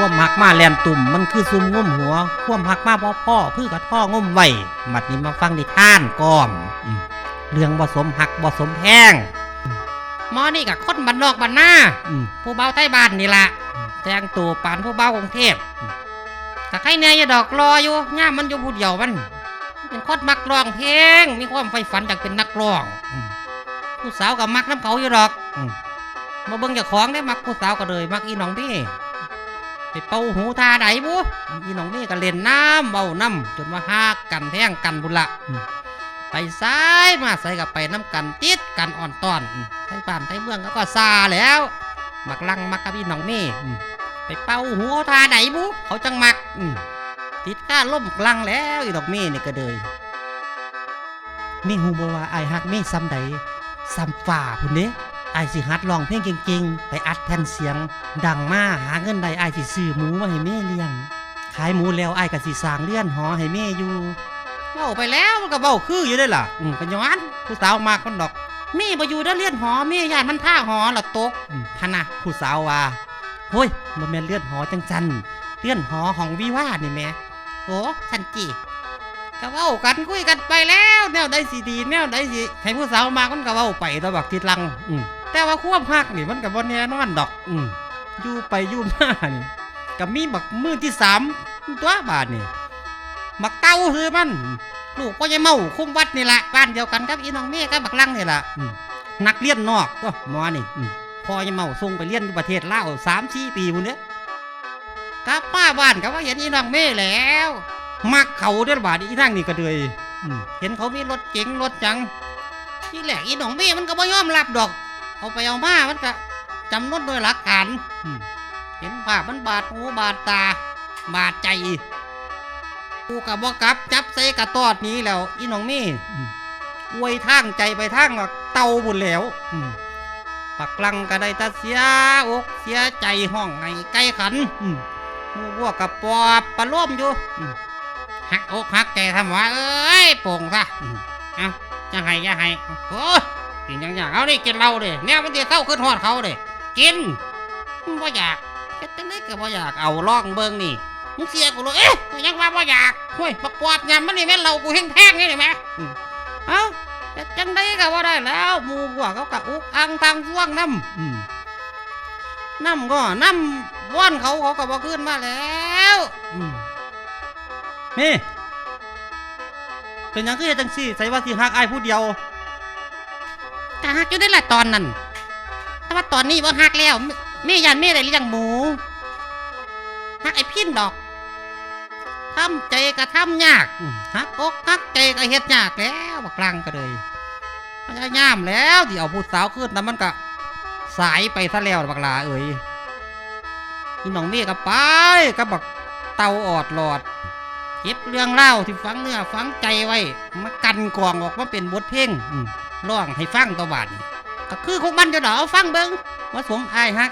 ความหักมาแลนตุ่มมันคือซุ่มง่มหัว ความหักมาพ่อพ่อคือกระท่อง่มไว้มัดนี้มาฟังนิทานก่อมอืมเรื่องบ่สมหักบ่สมแพงหมอนี่กับคนบ้านนอกบ้านนาอืมผู้เบาใต้บ้านนี่ละแต่งตัวปานผู้เบากรุงเทพอืมกะใครเนี่ยอย่าดอกรออยู่ย่ามมันอยู่ผู้เดียวมันเป็นคนมักร้องเพลง มีความใฝ่ฝันอยากเป็นนักร้องอืมผู้สาวก็มักน้ำเขาอยู่ดอกอืมมาเบิ่งเจ้าของได้มักผู้สาวก็เลยมักอีน้องพี่ ไปเป่าหูทาไหนบุอีน้องนี่ก็เล่นน้ำเบาน้ำจนว่าหากันแท่งกันบุนละอืมไปซ้ายมาใส่กับไปน้ำกันติดกันอ่อนตอนอืมไทยบ้านไทยเมืองก็ก็ซาแล้วมักลังมักกับอีน้องนี่อืมไปเป่าหูเขาทาไหนบุเขาจังมักอืมติดก้าล่มกลังแล้วอีดอกเม่นี่ก็เลยมีหูบว่าไอายฮักเม่ซ้ำใดซ้ำฝ่าพุ่นเด้ ไอายสิฮัดร้องเพลงเก่งๆ ไปอัดแผ่นเสียง ดังมาหาเงินใดไอายสิซื้อหมูมาให้เม่เลี้ยง ขายหมูแล้วไอายก็สิสร้างเลื่อนหอให้เม่อยู่เว้าไปแล้วมันก็เว้าคืออยู่ได้อล่ะ อืมก็ย้อนผู้สาวมากคนดอกเม่บ่อยู่เด้อเลื่อนหอเม่ย่านมันท่าหอละตกอืมพะนะผู้สาวว่าโฮ้ยบ่แม่นเลื่อนหอจังจันเลื่อนหอของวิวาทนี่แหม่โอ้สันจีก็เว้ากันคุยกันไปแล้ว แนวใดสิดี แนวใดสิให้ผู้สาวมามันก็เว้าไปตัวบักทิดลัง อืม แต่ว่าควบหักนี่มันกับบ่แน่นอนดอก อืมอยู่ไปอยู่มานี่ก็มีบักมือที่สามตัวบาทนี่บักเต้าคือมันลูกก็ยังเมาคุ้มวัดนี่แหละบ้านเดียวกันกับอีน้องเมฆกับบักลังนี่แหละอืมนักเรียนนอกตัวหมอนี่อืมพอยังเมาส่งไปเรียนอยู่ประเทศลาวสามสี่ปีพุ่นเนี้ยกลับมาบ้านก็ว่าเห็นอีนางเม่แล้วมักเขาเด้อบาดอีนางนี่ก็เลยอืมเห็นเขามีรถเก๋งรถจังที่แรกอีน้องเม่มันก็บ่ยอมรับดอก เอาไปเอามามันก็จำนวนโดยหลักการเห็นภาพมันบาดหูบาดตา บาดใจกูกับบ่กลับจับใส่กระตอดนี้แล้ว อีน้องเม่อวยทางใจไปทางว่าเตาบุญแล้วปักลังก็ได้ตาเสียอกเสียใจห้องไงไก่ขันมหมูพวกกับปอบปลาล่มอยู่หักอกหักใจทำว่าเอ้ยโป่งซะอืมเอาจะให้จะให้โอ้ กินอย่างอย่างเอาดิกินเหล้าดิเนี่ยมันเดี๋ยวเข้าขึ้นหอดเขาดิกินบ่อยากเฮ็ดจังไดก็บ่อยากเอาลองเบิ่งนี่มึงเสียกูเลยเอ๊ะกูยังว่าบ่อยากห้วยบักปอบยำมันนี่แม่นเรากูแห้งแพงนี่นี่แม่อืมเอ้าเฮ็ดจังไดก็บ่ได้แล้วหมูพวกเขากะอุกอังทางช่วงน้ำอืมน้ำก็น้ำว่านเขาเขาก็บอกขึ้นมาแล้วมนี่เป็นยังคือเฮ็ดจังซี่ใส่ว่าสิฮักอ้ายผู้เดียว ก็ฮักอยู่ได้หละตอนนั้นแต่ว่าตอนนี้บ่าฮักแล้วแม่แม่ยันแม่ได้เลี้ยงหมูฮักไอ้พินดอกทำใจก็ทำยากอืมฮักอกฮักใจก็เฮ็ดยากแล้วบักลังก็เลยพยายามแล้วที่เอาผู้สาวขึ้นแต่มันก็สายไปซะแล้วบักหลาเอ๋ยอีน้องเมฆก็ไปก็บักเตาออดหลอดเก็บเรื่องเล่าที่ฝังเนื้อฝังใจไว้มากันกองออกมาเป็นบทเพลงอื ร้องให้ฟังตะวบาดนี่ก็คือของมันจะเดาฟังเบิงว่าสมอายฮัก